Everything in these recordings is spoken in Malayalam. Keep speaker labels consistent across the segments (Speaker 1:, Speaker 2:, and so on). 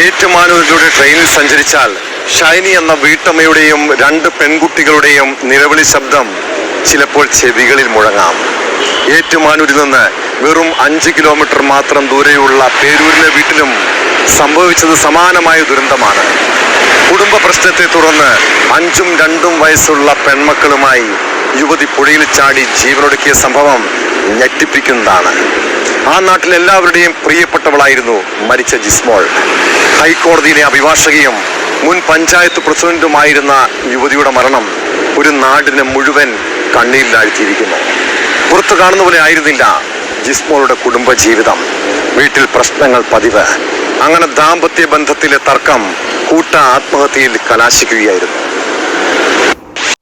Speaker 1: ഏറ്റുമാനൂരിലൂടെ ട്രെയിനിൽ സഞ്ചരിച്ചാൽ ഷൈനി എന്ന വീട്ടമ്മയുടെയും രണ്ട് പെൺകുട്ടികളുടെയും നിലവിളി ശബ്ദം ചിലപ്പോൾ ചെവികളിൽ മുഴങ്ങാം. ഏറ്റുമാനൂരിൽ നിന്ന് വെറും അഞ്ച് കിലോമീറ്റർ മാത്രം ദൂരെയുള്ള പേരൂരിലെ വീട്ടിലും സംഭവിച്ചത് സമാനമായ ദുരന്തമാണ്. കുടുംബ പ്രശ്നത്തെ തുടർന്ന് അഞ്ചും രണ്ടും വയസ്സുള്ള പെൺമക്കളുമായി യുവതി പുഴയിൽ ചാടി ജീവനൊടുക്കിയ സംഭവം ഞെട്ടിപ്പിക്കുന്നതാണ്. ആ നാട്ടിലെല്ലാവരുടെയും പ്രിയപ്പെട്ടവളായിരുന്നു മരിച്ച ജിസ്മോൾ. ഹൈക്കോടതിയിലെ അഭിഭാഷകയും മുൻ പഞ്ചായത്ത് പ്രസിഡന്റുമായിരുന്ന യുവതിയുടെ മരണം ഒരു നാടിനെ മുഴുവൻ കണ്ണീരിലാഴ്ത്തിയിരിക്കുന്നു. പുറത്തു കാണുന്ന പോലെ ആയിരുന്നില്ല ജിസ്മോളുടെ കുടുംബജീവിതം. വീട്ടിൽ പ്രശ്നങ്ങൾ പതിവ്. അങ്ങനെ ദാമ്പത്യ ബന്ധത്തിലെ തർക്കം കൂട്ട ആത്മഹത്യയിൽ കലാശിക്കുകയായിരുന്നു.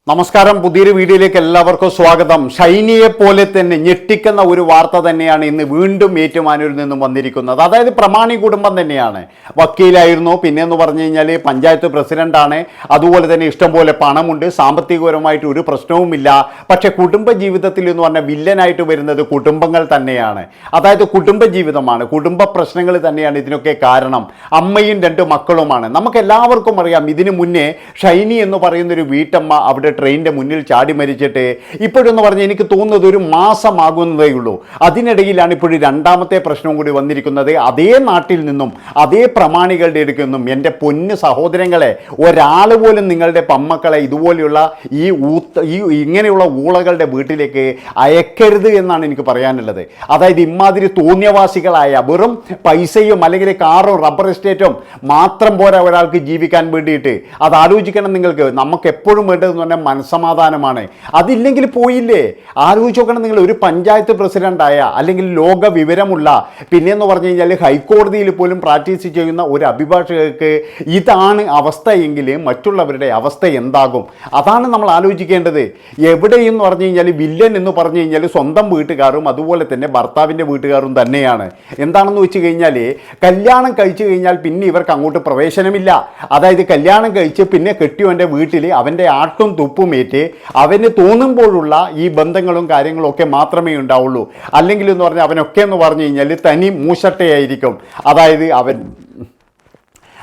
Speaker 2: നമസ്കാരം. പുതിയൊരു വീഡിയോയിലേക്ക് എല്ലാവർക്കും സ്വാഗതം. ഷൈനിയെ പോലെ തന്നെ ഞെട്ടിക്കുന്ന ഒരു വാർത്ത തന്നെയാണ് ഇന്ന് വീണ്ടും ഏറ്റുമാനൂരിൽ നിന്നും വന്നിരിക്കുന്നത്. അതായത് പ്രമാണി കുടുംബം തന്നെയാണ്. വക്കീലായിരുന്നു. പിന്നെ എന്ന് പറഞ്ഞു കഴിഞ്ഞാൽ പഞ്ചായത്ത് പ്രസിഡന്റാണ് അതുപോലെ തന്നെ ഇഷ്ടംപോലെ പണമുണ്ട്. സാമ്പത്തികപരമായിട്ട് ഒരു പ്രശ്നവുമില്ല പക്ഷേ കുടുംബ ജീവിതത്തിൽ എന്ന് പറഞ്ഞാൽ വില്ലനായിട്ട് വരുന്നത് കുടുംബങ്ങൾ തന്നെയാണ്. അതായത് കുടുംബ ജീവിതമാണ്. കുടുംബ പ്രശ്നങ്ങൾ തന്നെയാണ് ഇതിനൊക്കെ കാരണം. അമ്മയും രണ്ട് മക്കളുമാണ്. നമുക്ക് എല്ലാവർക്കും അറിയാം ഇതിനു മുന്നേ ഷൈനി എന്ന് പറയുന്നൊരു വീട്ടമ്മ അവിടെ ട്രെയിനിന്റെ മുന്നിൽ ചാടി മരിച്ചിട്ട് ഇപ്പോഴെന്ന് പറഞ്ഞാൽ എനിക്ക് തോന്നുന്നത് ഒരു മാസമാകുന്നതേ ഉള്ളൂ. അതിനിടയിലാണ് ഇപ്പോഴും രണ്ടാമത്തെ പ്രശ്നവും കൂടി വന്നിരിക്കുന്നത്. അതേ നാട്ടിൽ നിന്നും അതേ പ്രമാണികളുടെ അടുക്കിൽ നിന്നും എന്റെ പൊന്ന് സഹോദരങ്ങളെ ഒരാൾ പോലും നിങ്ങളുടെ പമ്മക്കളെ ഇതുപോലെയുള്ള ഈ ഊത്ത് ഈ ഇങ്ങനെയുള്ള ഊളകളുടെ വീട്ടിലേക്ക് അയക്കരുത് എന്നാണ് എനിക്ക് പറയാനുള്ളത്. അതായത് ഇമാതിരി തോന്നിയവാസികളായ വെറും പൈസയും അല്ലെങ്കിൽ കാറും റബ്ബർ എസ്റ്റേറ്റും മാത്രം പോരാ ഒരാൾക്ക് ജീവിക്കാൻ വേണ്ടിയിട്ട്. അത് ആലോചിക്കണം നിങ്ങൾക്ക്. നമുക്ക് എപ്പോഴും വേണ്ടതെന്ന് പറഞ്ഞാൽ മനസ്സമാധാനമാണ്. അതില്ലെങ്കിൽ പോയില്ലേ? ആലോചിച്ച് നോക്കണം നിങ്ങൾ ഒരു പഞ്ചായത്ത് പ്രസിഡന്റായ അല്ലെങ്കിൽ ലോക വിവരമുള്ള പിന്നെയെന്ന് പറഞ്ഞു കഴിഞ്ഞാൽ ഹൈക്കോടതിയിൽ പോലും പ്രാക്ടീസ് ചെയ്യുന്ന ഒരു അഭിഭാഷകർക്ക് ഇതാണ് അവസ്ഥ എങ്കിൽ മറ്റുള്ളവരുടെ അവസ്ഥ എന്താകും? അതാണ് നമ്മൾ ആലോചിക്കേണ്ടത്. എവിടെയെന്ന് പറഞ്ഞു കഴിഞ്ഞാൽ വില്ലൻ എന്ന് പറഞ്ഞു കഴിഞ്ഞാൽ സ്വന്തം വീട്ടുകാരും അതുപോലെ തന്നെ ഭർത്താവിന്റെ വീട്ടുകാരും തന്നെയാണ്. എന്താണെന്ന് വെച്ച് കഴിഞ്ഞാൽ കല്യാണം കഴിച്ചു കഴിഞ്ഞാൽ പിന്നെ ഇവർക്ക് അങ്ങോട്ട് പ്രവേശനമില്ല. അതായത് കല്യാണം കഴിച്ച് പിന്നെ കെട്ടിയവന്റെ വീട്ടിൽ അവന്റെ ആട്ടും തുപ്പുമേറ്റ് അവന് തോന്നുമ്പോഴുള്ള ഈ ബന്ധങ്ങളും കാര്യങ്ങളും ഒക്കെ മാത്രമേ ഉണ്ടാവുള്ളൂ. അല്ലെങ്കിൽ എന്ന് പറഞ്ഞാൽ അവനൊക്കെ എന്ന് പറഞ്ഞു കഴിഞ്ഞാൽ തനി മൂശട്ടയായിരിക്കും. അതായത് അവൻ.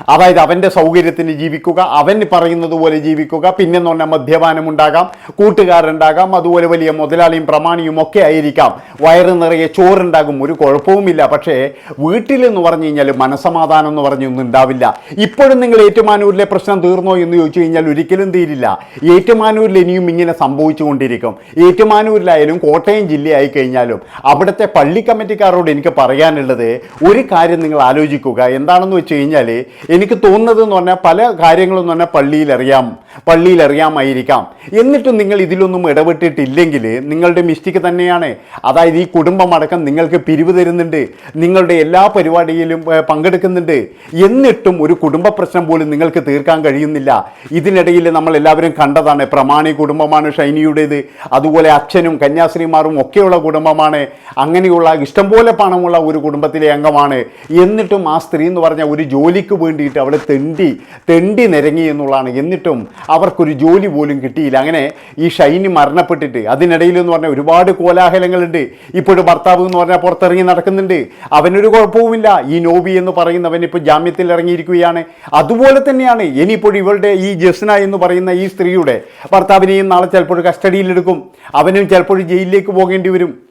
Speaker 2: അതായത് അവന്റെ സൗകര്യത്തിന് ജീവിക്കുക അവൻ പറയുന്നത് പോലെ ജീവിക്കുക പിന്നെന്ന് പറഞ്ഞാൽ മദ്യപാനം ഉണ്ടാകാം കൂട്ടുകാരുണ്ടാകാം അതുപോലെ വലിയ മുതലാളിയും പ്രമാണിയും ഒക്കെ ആയിരിക്കാം. വയറ് നിറയെ ചോറുണ്ടാകും ഒരു കുഴപ്പവുമില്ല. പക്ഷേ വീട്ടിലെന്ന് പറഞ്ഞു കഴിഞ്ഞാൽ മനസമാധാനം എന്ന് പറഞ്ഞൊന്നും ഉണ്ടാവില്ല. ഇപ്പോഴും നിങ്ങൾ ഏറ്റുമാനൂരിലെ പ്രശ്നം തീർന്നോ എന്ന് ചോദിച്ചു കഴിഞ്ഞാൽ ഒരിക്കലും തീരില്ല. ഏറ്റുമാനൂരിൽ ഇനിയും ഇങ്ങനെ സംഭവിച്ചുകൊണ്ടിരിക്കും. ഏറ്റുമാനൂരിലായാലും കോട്ടയം ജില്ലയായി കഴിഞ്ഞാലും അവിടുത്തെ പള്ളി കമ്മിറ്റിക്കാരോട് എനിക്ക് പറയാനുള്ളത് ഒരു കാര്യം നിങ്ങൾ ആലോചിക്കുക. എന്താണെന്ന് വെച്ച് കഴിഞ്ഞാൽ എനിക്ക് തോന്നുന്നത് എന്ന് പറഞ്ഞാൽ പല കാര്യങ്ങളെന്ന് പറഞ്ഞാൽ പള്ളിയിലറിയാം പള്ളിയിലറിയാമായിരിക്കാം. എന്നിട്ടും നിങ്ങൾ ഇതിലൊന്നും ഇടപെട്ടിട്ടില്ലെങ്കിൽ നിങ്ങളുടെ മിസ്റ്റേക്ക് തന്നെയാണ്. അതായത് ഈ കുടുംബം അടക്കം നിങ്ങൾക്ക് പിരിവ് തരുന്നുണ്ട് നിങ്ങളുടെ എല്ലാ പരിപാടിയിലും പങ്കെടുക്കുന്നുണ്ട്. എന്നിട്ടും ഒരു കുടുംബ പ്രശ്നം പോലും നിങ്ങൾക്ക് തീർക്കാൻ കഴിയുന്നില്ല. ഇതിനിടയിൽ നമ്മൾ എല്ലാവരും കണ്ടതാണ് പ്രമാണി കുടുംബമാണ് ഷൈനിയുടേത് അതുപോലെ അച്ഛനും കന്യാസ്ത്രീമാരും ഒക്കെയുള്ള കുടുംബമാണ്. അങ്ങനെയുള്ള ഇഷ്ടംപോലെ പണമുള്ള ഒരു കുടുംബത്തിലെ അംഗമാണ്. എന്നിട്ടും ആ സ്ത്രീ എന്ന് പറഞ്ഞ ഒരു ജോലിക്ക് വേണ്ടിയിട്ട് അവിടെ തെണ്ടി തെണ്ടി നിരങ്ങി എന്നുള്ളതാണ്. എന്നിട്ടും അവർക്കൊരു ജോലി പോലും കിട്ടിയില്ല. അങ്ങനെ ഈ ഷൈനി മരണപ്പെട്ടിട്ട് അതിനിടയിൽ എന്ന് പറഞ്ഞാൽ ഒരുപാട് കോലാഹലങ്ങളുണ്ട്. ഇപ്പോഴും ഭർത്താവ് എന്ന് പറഞ്ഞാൽ പുറത്തിറങ്ങി നടക്കുന്നുണ്ട്. അവനൊരു കുഴപ്പവുമില്ല. ഈ നോബി എന്ന് പറയുന്നവൻ ഇപ്പോൾ ജാമ്യത്തിൽ ഇറങ്ങിയിരിക്കുകയാണ്. അതുപോലെ തന്നെയാണ് ഇനിയിപ്പോൾ ഇവളുടെ ഈ ജസ്ന എന്ന് പറയുന്ന ഈ സ്ത്രീയുടെ ഭർത്താവിനെയും നാളെ ചിലപ്പോൾ കസ്റ്റഡിയിലെടുക്കും. അവനും ചിലപ്പോൾ ജയിലിലേക്ക് പോകേണ്ടി വരും.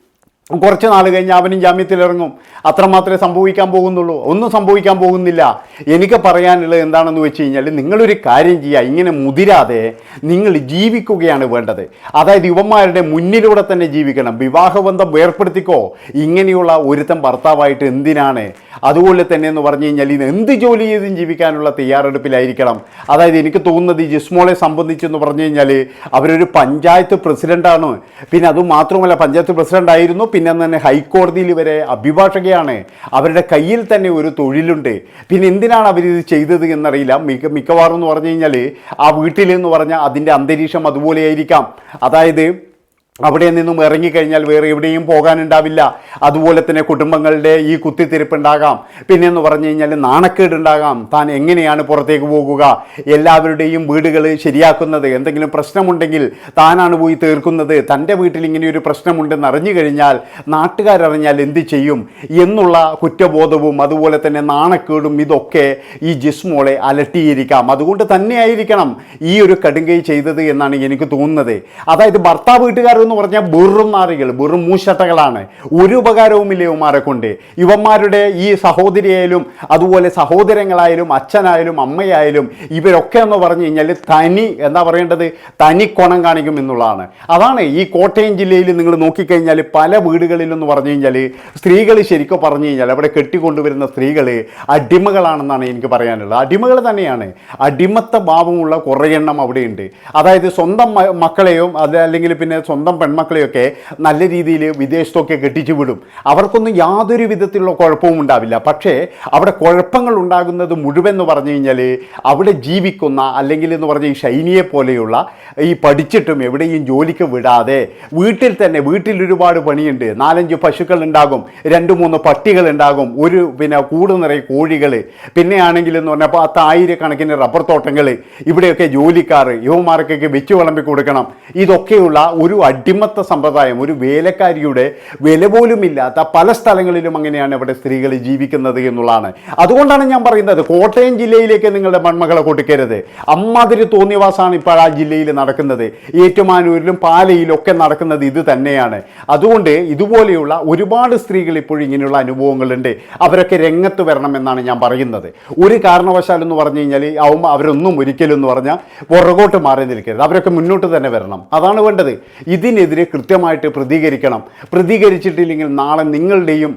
Speaker 2: കുറച്ച് നാൾ കഴിഞ്ഞ് അവനും ജാമ്യത്തിലിറങ്ങും അത്രമാത്രമേ സംഭവിക്കാൻ പോകുന്നുള്ളൂ. ഒന്നും സംഭവിക്കാൻ പോകുന്നില്ല. എനിക്ക് പറയാനുള്ളത് എന്താണെന്ന് വെച്ച് കഴിഞ്ഞാൽ നിങ്ങളൊരു കാര്യം ചെയ്യുക ഇങ്ങനെ മുതിരാതെ നിങ്ങൾ ജീവിക്കുകയാണ് വേണ്ടത്. അതായത് യുവന്മാരുടെ മുന്നിലൂടെ തന്നെ ജീവിക്കണം. വിവാഹബന്ധം വേർപ്പെടുത്തിക്കോ. ഇങ്ങനെയുള്ള ഒരുത്തം ഭർത്താവായിട്ട് എന്തിനാണ്? അതുപോലെ തന്നെ എന്ന് പറഞ്ഞു കഴിഞ്ഞാൽ ഇത് എന്ത് ജോലി ചെയ്തും ജീവിക്കാനുള്ള തയ്യാറെടുപ്പിലായിരിക്കണം. അതായത് എനിക്ക് തോന്നുന്നത് ഈ ജിസ്മോളെ സംബന്ധിച്ചെന്ന് പറഞ്ഞു കഴിഞ്ഞാൽ അവരൊരു പഞ്ചായത്ത് പ്രസിഡന്റാണ് പിന്നെ അതുമാത്രമല്ല പഞ്ചായത്ത് പ്രസിഡന്റ് ആയിരുന്നു പിന്നെ തന്നെ ഹൈക്കോടതിയിൽ വരെ അഭിഭാഷകയാണ്. അവരുടെ കയ്യിൽ തന്നെ ഒരു തൊഴിലുണ്ട്. പിന്നെ എന്തിനാണ് അവരിത് ചെയ്തത് എന്നറിയില്ല. മിക്ക മിക്കവാറും എന്ന് പറഞ്ഞു കഴിഞ്ഞാൽ ആ വീട്ടിൽ എന്ന് പറഞ്ഞാൽ അതിന്റെ അന്തരീക്ഷം അതുപോലെയായിരിക്കാം. അതായത് അവിടെ നിന്നും ഇറങ്ങിക്കഴിഞ്ഞാൽ വേറെ എവിടെയും പോകാനുണ്ടാവില്ല. അതുപോലെ തന്നെ കുടുംബങ്ങളുടെ ഈ കുത്തിത്തിരിപ്പുണ്ടാകാം. പിന്നെയെന്ന് പറഞ്ഞു കഴിഞ്ഞാൽ നാണക്കേടുണ്ടാകാം. താൻ എങ്ങനെയാണ് പുറത്തേക്ക് പോകുക? എല്ലാവരുടെയും വീടുകൾ ശരിയാക്കുന്നത് എന്തെങ്കിലും പ്രശ്നമുണ്ടെങ്കിൽ താനാണ് പോയി തീർക്കുന്നത്. തന്റെ വീട്ടിൽ ഇങ്ങനെ ഒരു പ്രശ്നമുണ്ടെന്ന് അറിഞ്ഞു കഴിഞ്ഞാൽ നാട്ടുകാരറിഞ്ഞാൽ എന്ത് ചെയ്യും? എന്നുള്ള കുറ്റബോധവും അതുപോലെ തന്നെ നാണക്കേടും ഇതൊക്കെ ഈ ജിസ്മോളെ അലട്ടിയിരിക്കാം. അതുകൊണ്ട് തന്നെയായിരിക്കണം ഈ ഒരു കടുങ്കൈ ചെയ്തത് എന്നാണ് എനിക്ക് തോന്നുന്നത്. അതായത് ഭർത്താവ് വീട്ടുകാർ എന്ന് പറഞ്ഞാൽ വെറും നാറികൾ വെറും മൂശട്ടകളാണ് ഒരു ഉപകാരവുമില്ല ഇവന്മാരെ കൊണ്ട്. ഇവന്മാരുടെ ഈ സഹോദരിയായാലും അതുപോലെ സഹോദരങ്ങളായാലും അച്ഛനായാലും അമ്മയായാലും ഇവരൊക്കെ എന്ന് പറഞ്ഞു കഴിഞ്ഞാൽ തനി എന്താ പറയേണ്ടത്? തനി കൊണം കാണിക്കും എന്നുള്ളതാണ്. അതാണ് ഈ കോട്ടയം ജില്ലയിൽ നിങ്ങൾ നോക്കിക്കഴിഞ്ഞാൽ പല വീടുകളിലെന്ന് പറഞ്ഞു കഴിഞ്ഞാൽ സ്ത്രീകൾ ശരിക്കും പറഞ്ഞു കഴിഞ്ഞാൽ അവിടെ കെട്ടിക്കൊണ്ടുവരുന്ന സ്ത്രീകൾ അടിമകളാണെന്നാണ് എനിക്ക് പറയാനുള്ളത്. അടിമകൾ തന്നെയാണ്. അടിമത്ത ഭാവമുള്ള കുറേ എണ്ണം അവിടെയുണ്ട്. അതായത് സ്വന്തം മക്കളെയും അത് അല്ലെങ്കിൽ പിന്നെ സ്വന്തം പെൺമക്കളെയൊക്കെ നല്ല രീതിയിൽ വിദേശത്തൊക്കെ കെട്ടിച്ചു വിടും. അവർക്കൊന്നും യാതൊരു വിധത്തിലുള്ള കുഴപ്പവും ഉണ്ടാവില്ല. പക്ഷേ അവിടെ കുഴപ്പങ്ങൾ ഉണ്ടാകുന്നത് മുഴുവൻ എന്ന് പറഞ്ഞു കഴിഞ്ഞാൽ അവിടെ ജീവിക്കുന്ന അല്ലെങ്കിൽ എന്ന് പറഞ്ഞ ഈ ഷൈനിയെ പോലെയുള്ള ഈ പഠിച്ചിട്ടും എവിടെയും ജോലിക്ക് വിടാതെ വീട്ടിൽ തന്നെ വീട്ടിൽ ഒരുപാട് പണിയുണ്ട്. നാലഞ്ച് പശുക്കൾ ഉണ്ടാകും രണ്ട് മൂന്ന് പട്ടികൾ ഉണ്ടാകും ഒരു പിന്നെ കൂട് നിറയെ കോഴികൾ പിന്നെ ആണെങ്കിൽ എന്ന് പറഞ്ഞാൽ പത്ത് ആയിരക്കണക്കിന് റബ്ബർ തോട്ടങ്ങൾ ഇവിടെയൊക്കെ ജോലിക്കാർ യുവമാർക്കൊക്കെ വെച്ചു വിളമ്പി കൊടുക്കണം. ഇതൊക്കെയുള്ള ഒരു അടിമത്ത സമ്പ്രദായം ഒരു വേലക്കാരിയുടെ വില പോലും ഇല്ലാത്ത പല സ്ഥലങ്ങളിലും അങ്ങനെയാണ് ഇവിടെ സ്ത്രീകൾ ജീവിക്കുന്നത് എന്നുള്ളതാണ്. അതുകൊണ്ടാണ് ഞാൻ പറയുന്നത് കോട്ടയം ജില്ലയിലേക്ക് നിങ്ങളുടെ മൺമകളെ കൊടുക്കരുത്. അമ്മാതിരി തോന്നിവാസാണ് ഇപ്പോൾ ആ ജില്ലയിൽ നടക്കുന്നത്. ഏറ്റുമാനൂരിലും പാലയിലും ഒക്കെ നടക്കുന്നത് ഇത് തന്നെയാണ്. അതുകൊണ്ട് ഇതുപോലെയുള്ള ഒരുപാട് സ്ത്രീകൾ ഇപ്പോഴും ഇങ്ങനെയുള്ള അനുഭവങ്ങളുണ്ട്. അവരൊക്കെ രംഗത്ത് വരണമെന്നാണ് ഞാൻ പറയുന്നത്. ഒരു കാരണവശാലും എന്ന് പറഞ്ഞു കഴിഞ്ഞാൽ അവ അവരൊന്നും ഒരിക്കലും എന്ന് പറഞ്ഞാൽ പുറകോട്ട് മാറി നിൽക്കരുത്. അവരൊക്കെ മുന്നോട്ട് തന്നെ വരണം. അതാണ് വേണ്ടത്. ഇതിനെതിരെ കൃത്യമായിട്ട് പ്രതികരിക്കണം. പ്രതികരിച്ചിട്ടില്ലെങ്കിൽ നാളെ നിങ്ങളുടെയും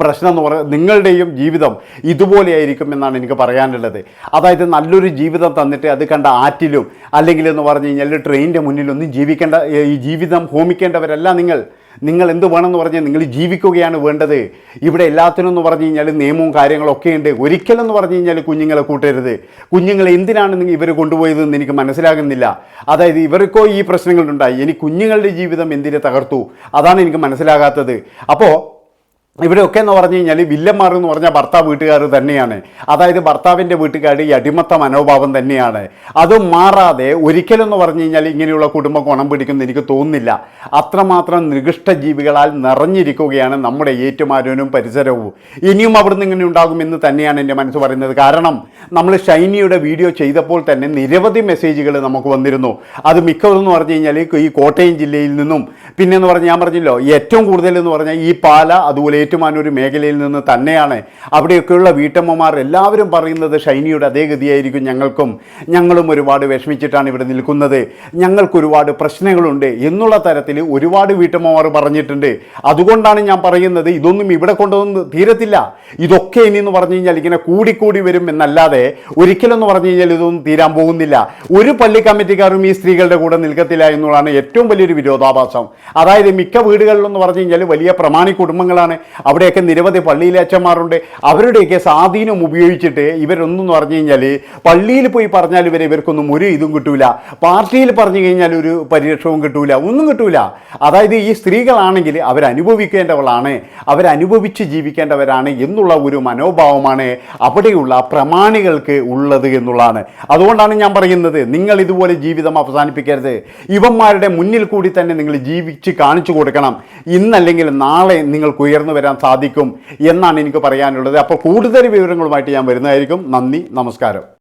Speaker 2: പ്രശ്നം എന്ന് പറയുന്നത് നിങ്ങളുടെയും ജീവിതം ഇതുപോലെയായിരിക്കും എന്നാണ് എനിക്ക് പറയാനുള്ളത്. അതായത് നല്ലൊരു ജീവിതം തന്നിട്ട് അത് കണ്ട ആറ്റിലും അല്ലെങ്കിൽ എന്ന് പറഞ്ഞു കഴിഞ്ഞാൽ ട്രെയിനിന്റെ മുന്നിലൊന്നും ജീവിക്കേണ്ട ഈ ജീവിതം ഹോമിക്കേണ്ടവരല്ല നിങ്ങൾ. നിങ്ങൾ എന്ത് വേണമെന്ന് പറഞ്ഞാൽ നിങ്ങൾ ജീവിക്കുകയാണ് വേണ്ടത്. ഇവിടെ എല്ലാത്തിനും എന്ന് പറഞ്ഞു കഴിഞ്ഞാൽ നിയമവും കാര്യങ്ങളൊക്കെ ഉണ്ട്. ഒരിക്കലെന്ന് പറഞ്ഞു കഴിഞ്ഞാൽ കുഞ്ഞുങ്ങളെ കൂട്ടരുത്. കുഞ്ഞുങ്ങളെ എന്തിനാണ് നിങ്ങൾ ഇവർ കൊണ്ടുപോയതെന്ന് എനിക്ക് മനസ്സിലാകുന്നില്ല. അതായത് ഇവർക്കോ ഈ പ്രശ്നങ്ങളുണ്ടായി. ഇനി കുഞ്ഞുങ്ങളുടെ ജീവിതം എന്തിനെ തകർത്തു? അതാണ് എനിക്ക് മനസ്സിലാകാത്തത്. അപ്പോൾ ഇവിടെയൊക്കെ എന്ന് പറഞ്ഞു കഴിഞ്ഞാൽ വില്ലന്മാർ എന്ന് പറഞ്ഞാൽ ഭർത്താവ് വീട്ടുകാർ തന്നെയാണ്. അതായത് ഭർത്താവിന്റെ വീട്ടുകാർ ഈ അടിമത്ത മനോഭാവം തന്നെയാണ്. അത് മാറാതെ ഒരിക്കലെന്ന് പറഞ്ഞു കഴിഞ്ഞാൽ ഇങ്ങനെയുള്ള കുടുംബം ഗുണം പിടിക്കുമെന്ന് എനിക്ക് തോന്നുന്നില്ല. അത്രമാത്രം നികൃഷ്ട ജീവികളാൽ നിറഞ്ഞിരിക്കുകയാണ് നമ്മുടെ ഏറ്റുമാരനും പരിസരവും. ഇനിയും അവിടുന്ന് ഇങ്ങനെ ഉണ്ടാകുമെന്ന് തന്നെയാണ് എന്റെ മനസ്സ് പറയുന്നത്. കാരണം നമ്മൾ ഷൈനിയുടെ വീഡിയോ ചെയ്തപ്പോൾ തന്നെ നിരവധി മെസ്സേജുകൾ നമുക്ക് വന്നിരുന്നു. അത് മിക്കവരെന്ന് പറഞ്ഞു കഴിഞ്ഞാൽ ഈ കോട്ടയം ജില്ലയിൽ നിന്നും. പിന്നെ എന്ന് പറഞ്ഞാൽ ഞാൻ പറഞ്ഞല്ലോ ഏറ്റവും കൂടുതൽ എന്ന് പറഞ്ഞാൽ ഈ പാല അതുപോലെ ഏറ്റുമാനൂർ മേഖലയിൽ നിന്ന് തന്നെയാണ് അവിടെയൊക്കെയുള്ള വീട്ടമ്മമാർ എല്ലാവരും പറയുന്നത് ഷൈനിയുടെ അതേ ഗതിയായിരിക്കും ഞങ്ങൾക്കും. ഞങ്ങളും ഒരുപാട് വിഷമിച്ചിട്ടാണ് ഇവിടെ നിൽക്കുന്നത്. ഞങ്ങൾക്ക് ഒരുപാട് പ്രശ്നങ്ങളുണ്ട് എന്നുള്ള തരത്തിൽ ഒരുപാട് വീട്ടമ്മമാർ പറഞ്ഞിട്ടുണ്ട്. അതുകൊണ്ടാണ് ഞാൻ പറയുന്നത് ഇതൊന്നും ഇവിടെ കൊണ്ടൊന്നും തീരത്തില്ല. ഇതൊക്കെ ഇനി എന്ന് പറഞ്ഞു കഴിഞ്ഞാൽ ഇങ്ങനെ കൂടിക്കൂടി വരും എന്നല്ലാതെ ഒരിക്കലെന്ന് പറഞ്ഞു കഴിഞ്ഞാൽ ഇതൊന്നും തീരാൻ പോകുന്നില്ല. ഒരു പള്ളി കമ്മിറ്റിക്കാരും ഈ സ്ത്രീകളുടെ കൂടെ നിൽക്കത്തില്ല എന്നുള്ളതാണ് ഏറ്റവും വലിയൊരു വിരോധാഭാസം. അതായത് മിക്ക വീടുകളിലെന്ന് പറഞ്ഞു കഴിഞ്ഞാൽ വലിയ പ്രമാണി കുടുംബങ്ങളാണ് അവിടെയൊക്കെ നിരവധി പള്ളിയിലെ അച്ഛന്മാരുണ്ട്. അവരുടെയൊക്കെ സ്വാധീനം ഉപയോഗിച്ചിട്ട് ഇവരൊന്നും പറഞ്ഞു കഴിഞ്ഞാൽ പള്ളിയിൽ പോയി പറഞ്ഞാൽ ഇവരെ ഇവർക്കൊന്നും ഒരു ഇതും കിട്ടൂല. പാർട്ടിയിൽ പറഞ്ഞു കഴിഞ്ഞാൽ ഒരു പരിരക്ഷവും കിട്ടൂല. ഒന്നും കിട്ടൂല. അതായത് ഈ സ്ത്രീകളാണെങ്കിൽ അവരനുഭവിക്കേണ്ടവളാണ്. അവരനുഭവിച്ച് ജീവിക്കേണ്ടവരാണ് എന്നുള്ള ഒരു മനോഭാവമാണ് അവിടെയുള്ള പ്രമാണികൾക്ക് ഉള്ളത് എന്നുള്ളതാണ്. അതുകൊണ്ടാണ് ഞാൻ പറയുന്നത് നിങ്ങൾ ഇതുപോലെ ജീവിതം അവസാനിപ്പിക്കരുത്. ഇവന്മാരുടെ മുന്നിൽ കൂടി തന്നെ നിങ്ങൾ ജീവിച്ച് കാണിച്ചു കൊടുക്കണം. ഇന്നല്ലെങ്കിൽ നാളെ നിങ്ങൾക്ക് ഉയർന്നു സാധിക്കും എന്നാണ് എനിക്ക് പറയാനുള്ളത്. അപ്പോൾ കൂടുതൽ വിവരങ്ങളുമായിട്ട് ഞാൻ വരുന്നതായിരിക്കും. നന്ദി നമസ്കാരം.